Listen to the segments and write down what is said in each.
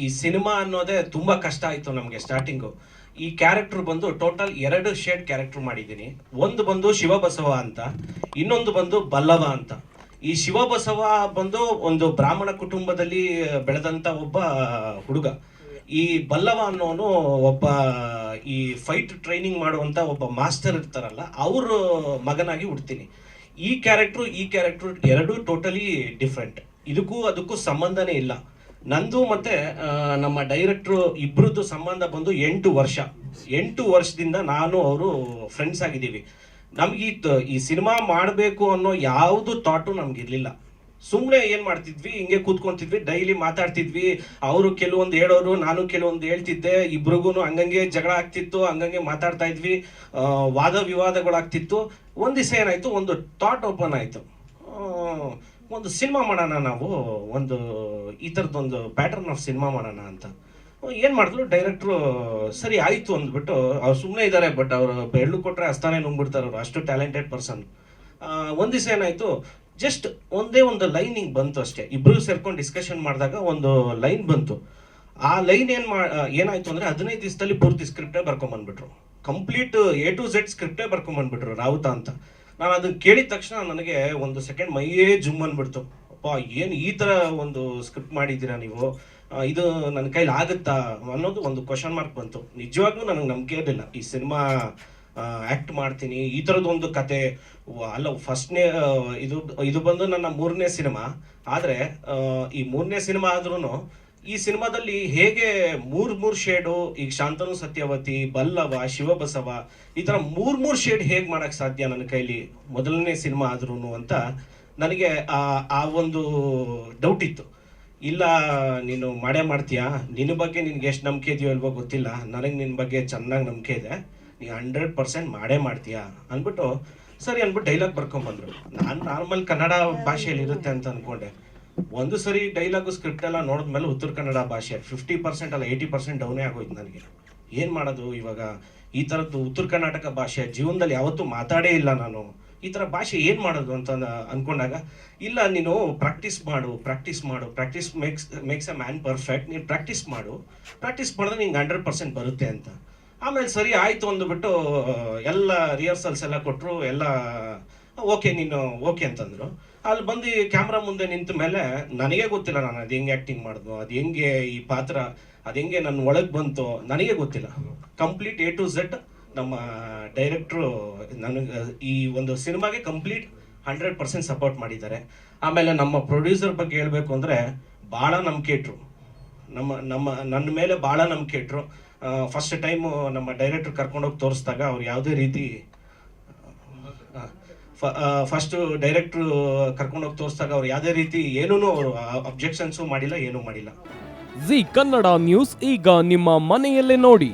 ಈ ಸಿನಿಮಾ ಅನ್ನೋದೇ ತುಂಬಾ ಕಷ್ಟ ಆಯ್ತು ನಮಗೆ ಸ್ಟಾರ್ಟಿಂಗು ಈ ಕ್ಯಾರೆಕ್ಟರ್ ಬಂದು ಟೋಟಲ್ ಎರಡು ಶೇಡ್ ಕ್ಯಾರೆಕ್ಟರ್ ಮಾಡಿದ್ದೀನಿ. ಒಂದು ಬಂದು ಶಿವಬಸವ ಅಂತ, ಇನ್ನೊಂದು ಬಂದು ಬಲ್ಲವ ಅಂತ. ಈ ಶಿವಬಸವ ಬಂದು ಒಂದು ಬ್ರಾಹ್ಮಣ ಕುಟುಂಬದಲ್ಲಿ ಬೆಳೆದಂತ ಒಬ್ಬ ಹುಡುಗ. ಈ ಬಲ್ಲವ ಅನ್ನೋನು ಒಬ್ಬ, ಈ ಫೈಟ್ ಟ್ರೈನಿಂಗ್ ಮಾಡುವಂತ ಒಬ್ಬ ಮಾಸ್ಟರ್ ಇರ್ತಾರಲ್ಲ, ಅವ್ರ ಮಗನಾಗಿ ಹುಡ್ತೀನಿ. ಈ ಕ್ಯಾರೆಕ್ಟ್ರು ಈ ಕ್ಯಾರೆಕ್ಟ್ರು ಎರಡೂ ಟೋಟಲಿ ಡಿಫ್ರೆಂಟ್ ಇದಕ್ಕೂ ಅದಕ್ಕೂ ಸಂಬಂಧನೇ ಇಲ್ಲ. ನಂದು ಮತ್ತೆ ನಮ್ಮ ಡೈರೆಕ್ಟ್ರು ಇಬ್ಬರದ್ದು ಸಂಬಂಧ ಬಂದು ಎಂಟು ವರ್ಷ. ಎಂಟು ವರ್ಷದಿಂದ ನಾನು ಅವರು ಫ್ರೆಂಡ್ಸ್ ಆಗಿದ್ದೀವಿ. ನಮ್ಗೆ ಈ ಈ ಸಿನಿಮಾ ಮಾಡಬೇಕು ಅನ್ನೋ ಯಾವುದು ಥಾಟು ನಮ್ಗಿರ್ಲಿಲ್ಲ ಸುಮ್ಮನೆ ಏನು ಮಾಡ್ತಿದ್ವಿ, ಹಿಂಗೆ ಕೂತ್ಕೊಂತಿದ್ವಿ ಡೈಲಿ ಮಾತಾಡ್ತಿದ್ವಿ. ಅವರು ಕೆಲವೊಂದು ಹೇಳೋರು, ನಾನು ಕೆಲವೊಂದು ಹೇಳ್ತಿದ್ದೆ. ಇಬ್ರಿಗೂ ಹಂಗಂಗೆ ಜಗಳ ಆಗ್ತಿತ್ತು, ಹಂಗಂಗೆ ಮಾತಾಡ್ತಾ ಇದ್ವಿ. ವಾದ ವಿವಾದಗಳಾಗ್ತಿತ್ತು. ಒಂದು ದಿವಸ ಏನಾಯಿತು, ಒಂದು ಥಾಟ್ ಓಪನ್ ಆಯ್ತು. ಒಂದು ಸಿನಿಮಾ ಮಾಡೋಣ ನಾವು, ಒಂದು ಈ ಥರದ್ದೊಂದು ಪ್ಯಾಟರ್ನ್ ಆಫ್ ಸಿನಿಮಾ ಮಾಡೋಣ ಅಂತ. ಏನು ಮಾಡಿದ್ರು ಡೈರೆಕ್ಟ್ರು ಸರಿ ಆಯಿತು ಅಂದ್ಬಿಟ್ಟು, ಅವ್ರು ಸುಮ್ಮನೆ ಇದ್ದಾರೆ ಬಟ್ ಅವರು ಬೆಳ್ಳು ಕೊಟ್ಟರೆ ಅಸ್ತಾನೆ ನುಂಗ್ಬಿಡ್ತಾರೆ ಅವರು, ಅಷ್ಟು ಟ್ಯಾಲೆಂಟೆಡ್ ಪರ್ಸನ್ ಒಂದು ದಿವಸ ಏನಾಯಿತು? ಜಸ್ಟ್ ಒಂದೇ ಒಂದು ಲೈನ್ ಬಂತು ಅಷ್ಟೇ. ಇಬ್ಬರು ಸೇರ್ಕೊಂಡು ಡಿಸ್ಕಷನ್ ಮಾಡಿದಾಗ ಒಂದು ಲೈನ್ ಬಂತು. ಆ ಲೈನ್ ಏನು ಮಾ, ಏನಾಯಿತು ಅಂದರೆ ಹದಿನೈದು ದಿವಸದಲ್ಲಿ ಪೂರ್ತಿ ಸ್ಕ್ರಿಪ್ಟೇ ಬರ್ಕೊಂಬಂದ್ಬಿಟ್ರು. ಕಂಪ್ಲೀಟ್ ಎ ಟು ಝೆಡ್ ಸ್ಕ್ರಿಪ್ಟೇ ಬರ್ಕೊಂಬಂದ್ಬಿಟ್ರು ರಾವುತ ಅಂತ. ನಾನು ಅದನ್ನ ಕೇಳಿದ ತಕ್ಷಣ ನನಗೆ ಒಂದು ಸೆಕೆಂಡ್ ಮೈಯೇ ಜುಮ್ ಅನ್ಬಿಡ್ತು. ಅಪ್ಪ, ಏನು ಈ ಥರ ಒಂದು ಸ್ಕ್ರಿಪ್ಟ್ ಮಾಡಿದ್ದೀರಾ ನೀವು? ಇದು ನನ್ನ ಕೈಲಿ ಆಗುತ್ತಾ? ಅನ್ನೋದು ಒಂದು ಕ್ವಶನ್ ಮಾರ್ಕ್ ಬಂತು. ನಿಜವಾಗ್ಲೂ ನನಗೆ ನಂಬಿಕೆ ಇರಲಿಲ್ಲ. ಈ ಸಿನಿಮಾ ಆ್ಯಕ್ಟ್ ಮಾಡ್ತೀನಿ, ಈ ಥರದ್ದೊಂದು ಕತೆ ಅಲ್ಲ ಫಸ್ಟ್ನೇ ಇದು ಇದು ಬಂದು ನನ್ನ ಮೂರನೇ ಸಿನಿಮಾ. ಆದರೆ ಈ ಮೂರನೇ ಸಿನಿಮಾ ಆದ್ರೂ ಈ ಸಿನಿಮಾದಲ್ಲಿ ಹೇಗೆ ಮೂರ್ ಮೂರ್ ಶೇಡು, ಈಗ ಶಾಂತನು ಸತ್ಯವತಿ, ಬಲ್ಲವ, ಶಿವಬಸವ, ಈ ತರ ಮೂರ್ ಮೂರ್ ಶೇಡ್ ಹೇಗ್ ಮಾಡಕ್ ಸಾಧ್ಯ ನನ್ನ ಕೈಲಿ ಮೊದಲನೇ ಸಿನಿಮಾ ಆದ್ರೂ ಅಂತ ನನಗೆ ಆ ಆ ಒಂದು ಡೌಟ್ ಇತ್ತು. ಇಲ್ಲ, ನೀನು ಮಾಡೇ ಮಾಡ್ತೀಯಾ? ನಿನ್ನ ಬಗ್ಗೆ ನಿನ್ಗೆ ಎಷ್ಟು ನಂಬಿಕೆ ಇದೆಯೋ ಇಲ್ವೋ ಗೊತ್ತಿಲ್ಲ. ನನಗೆ ನಿನ್ನ ಬಗ್ಗೆ ಚೆನ್ನಾಗಿ ನಂಬಿಕೆ ಇದೆ. ನೀ ಹಂಡ್ರೆಡ್ ಪರ್ಸೆಂಟ್ ಮಾಡೇ ಮಾಡ್ತೀಯಾ? ಅಂದ್ಬಿಟ್ಟು ಸರಿ ಅಂದ್ಬಿಟ್ಟು ಡೈಲಾಗ್ ಬರ್ಕೊಂಬಂದ್ರು. ನಾನು ನಾರ್ಮಲ್ ಕನ್ನಡ ಭಾಷೆಯಲ್ಲಿ ಇರುತ್ತೆ ಅಂತ ಅನ್ಕೊಂಡೆ. ಒಂದು ಸರಿ ಡೈಲಾಗು ಸ್ಕ್ರಿಪ್ಟ್ ಎಲ್ಲ ನೋಡಿದ್ಮೇಲೆ ಉತ್ತರ ಕನ್ನಡ ಭಾಷೆ ಫಿಫ್ಟಿ ಪರ್ಸೆಂಟ್ ಅಲ್ಲ ಏಯ್ಟಿ ಪರ್ಸೆಂಟ್ ಡೌನೇ ಆಗೋಯ್ತು ನನಗೆ. ಏನು ಮಾಡೋದು ಇವಾಗ? ಈ ಥರದ್ದು ಉತ್ತರ ಕರ್ನಾಟಕ ಭಾಷೆ ಜೀವನದಲ್ಲಿ ಯಾವತ್ತೂ ಮಾತಾಡೇ ಇಲ್ಲ ನಾನು. ಈ ಥರ ಭಾಷೆ ಏನು ಮಾಡೋದು ಅಂತ ಅಂದ್ಕೊಂಡಾಗ ಇಲ್ಲ, ನೀನು ಪ್ರಾಕ್ಟೀಸ್ ಮಾಡು ಪ್ರಾಕ್ಟೀಸ್ ಮಾಡು practice makes makes a man perfect ನೀನು ಪ್ರಾಕ್ಟೀಸ್ ಮಾಡು ಪ್ರಾಕ್ಟೀಸ್ ಮಾಡಿದ್ರೆ ನಿಂಗೆ ಹಂಡ್ರೆಡ್ ಪರ್ಸೆಂಟ್ ಬರುತ್ತೆ ಅಂತ. ಆಮೇಲೆ ಸರಿ, ಆಯಿತು ಅಂದ್ಬಿಟ್ಟು, ಎಲ್ಲ ರಿಹರ್ಸಲ್ಸ್ ಎಲ್ಲ ಕೊಟ್ಟರು ಎಲ್ಲ, ಓಕೆ, ನೀನು ಓಕೆ ಅಂತಂದ್ರು. ಅಲ್ಲಿ ಬಂದು ಕ್ಯಾಮ್ರಾ ಮುಂದೆ ನಿಂತ ಮೇಲೆ ನನಗೆ ಗೊತ್ತಿಲ್ಲ ನಾನು ಅದು ಹೆಂಗೆ ಆ್ಯಕ್ಟಿಂಗ್ ಮಾಡಿದ್ನೋ ಅದು ಹೆಂಗೆ ಈ ಪಾತ್ರ, ಅದು ಹೆಂಗೆ ನನ್ನ ಒಳಗೆ ಬಂತು, ನನಗೆ ಗೊತ್ತಿಲ್ಲ. ಕಂಪ್ಲೀಟ್ ಎ ಟು ಝೆಡ್ ನಮ್ಮ ಡೈರೆಕ್ಟ್ರು ನನಗೆ, ಈ ಒಂದು ಸಿನಿಮಾಗೆ ಕಂಪ್ಲೀಟ್ ಹಂಡ್ರೆಡ್ ಪರ್ಸೆಂಟ್ ಸಪೋರ್ಟ್ ಮಾಡಿದ್ದಾರೆ. ಆಮೇಲೆ ನಮ್ಮ ಪ್ರೊಡ್ಯೂಸರ್ ಬಗ್ಗೆ ಹೇಳಬೇಕು ಅಂದರೆ ಭಾಳ ನಂಬಿಕೆ ಇಟ್ರು ನಮ್ಮ ನಮ್ಮ, ನನ್ನ ಮೇಲೆ ಭಾಳ ನಂಬಿಕೆ ಇಟ್ರು ಫಸ್ಟ್ ಟೈಮು ನಮ್ಮ ಡೈರೆಕ್ಟ್ರ್ ಕರ್ಕೊಂಡೋಗಿ ತೋರಿಸಿದಾಗ ಅವ್ರು ಯಾವುದೇ ರೀತಿ ಫಸ್ಟ್ ಡೈರೆಕ್ಟ್ರು ಕರ್ಕೊಂಡೋಗಿ ತೋರಿಸಿದಾಗ ಅವ್ರು ಯಾವುದೇ ರೀತಿ ಏನೂ ಅವರು ಅಬ್ಜೆಕ್ಷನ್ಸು ಮಾಡಿಲ್ಲ, ಏನೂ ಮಾಡಿಲ್ಲ. ಜಿ ಕನ್ನಡ ನ್ಯೂಸ್ ಈಗ ನಿಮ್ಮ ಮನೆಯಲ್ಲೇ ನೋಡಿ.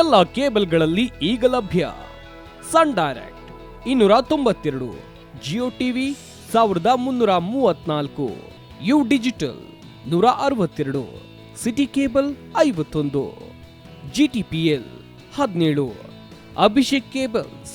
ಎಲ್ಲ ಕೇಬಲ್ಗಳಲ್ಲಿ ಈಗ ಲಭ್ಯ. ಸನ್ ಡೈರೆಕ್ಟ್, ಇನ್ನೂರ ತೊಂಬತ್ತೆರಡು. ಜಿಯೋ ಟಿವಿ, ಸಾವಿರದ ಮುನ್ನೂರ ಮೂವತ್ನಾಲ್ಕು ಯು ಡಿಜಿಟಲ್, ನೂರ ಅರವತ್ತೆರಡು. ಸಿಟಿ ಕೇಬಲ್ ಐವತ್ತೊಂದು. ಜಿ ಟಿ ಪಿ ಎಲ್ ಹದಿನೇಳು. ಅಭಿಷೇಕ್ ಕೇಬಲ್ಸ್